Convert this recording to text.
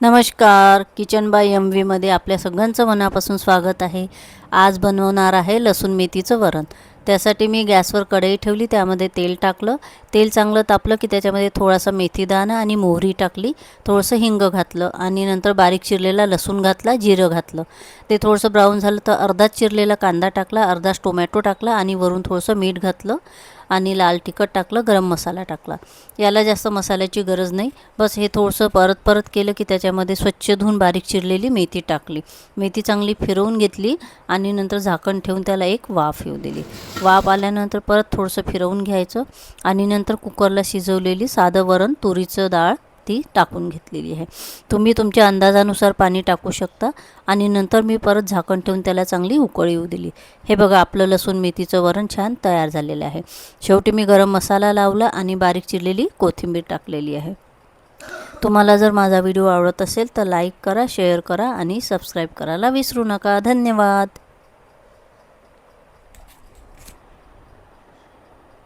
नमस्कार kitchen bye M व्हीमध्ये आपल्या सगळ्यांचं मनापासून स्वागत आहे. आज बनवणार आहे लसूण मेथीचं वरण. त्यासाठी मी गॅसवर कढई ठेवली त्यामध्ये तेल टाकलं. तेल चांगलं तापलं की त्याच्यामध्ये थोडासा मेथीदाणा आणि मोहरी टाकली थोडंसं हिंग घातलं आणि नंतर बारीक चिरलेला लसूण घातला जिरं घातलं. ते थोडंसं ब्राऊन झालं तर अर्धाच चिरलेला कांदा टाकला अर्धाच टोमॅटो टाकला आणि वरून थोडंसं मीठ घातलं. आणि लाल तिखट टाकलं गरम मसाला टाकला. याला जास्त मसाल्याची गरज नाही. बस हे थोडंसं परत परत केलं की त्याच्यामध्ये स्वच्छ धुवून बारीक चिरलेली मेथी टाकली. मेथी चांगली फिरवून घेतली आणि नंतर झाकण ठेवून त्याला एक वाफ येऊ दिली. वाफ आल्यानंतर परत थोडंसं फिरवून घ्यायचं आणि नंतर कुकरला शिजवलेली साधं वरण तुरीचं डाळ ती टाकून घेतलेली आहे. तुम्ही तुमच्या अंदाजानुसार पाणी टाकू शकता आणि नंतर मी परत झाकण ठेवून त्याला चांगली उकळी येऊ दिली. हे बघा आपलं लसूण मेथीचं वरण छान तयार झालेलं आहे. शेवटी मी गरम मसाला लावला आणि बारीक चिरलेली कोथिंबीर टाकलेली आहे. तुम्हाला जर माझा व्हिडिओ आवडत असेल तर लाईक करा शेअर करा आणि सबस्क्राईब करायला विसरू नका. धन्यवाद!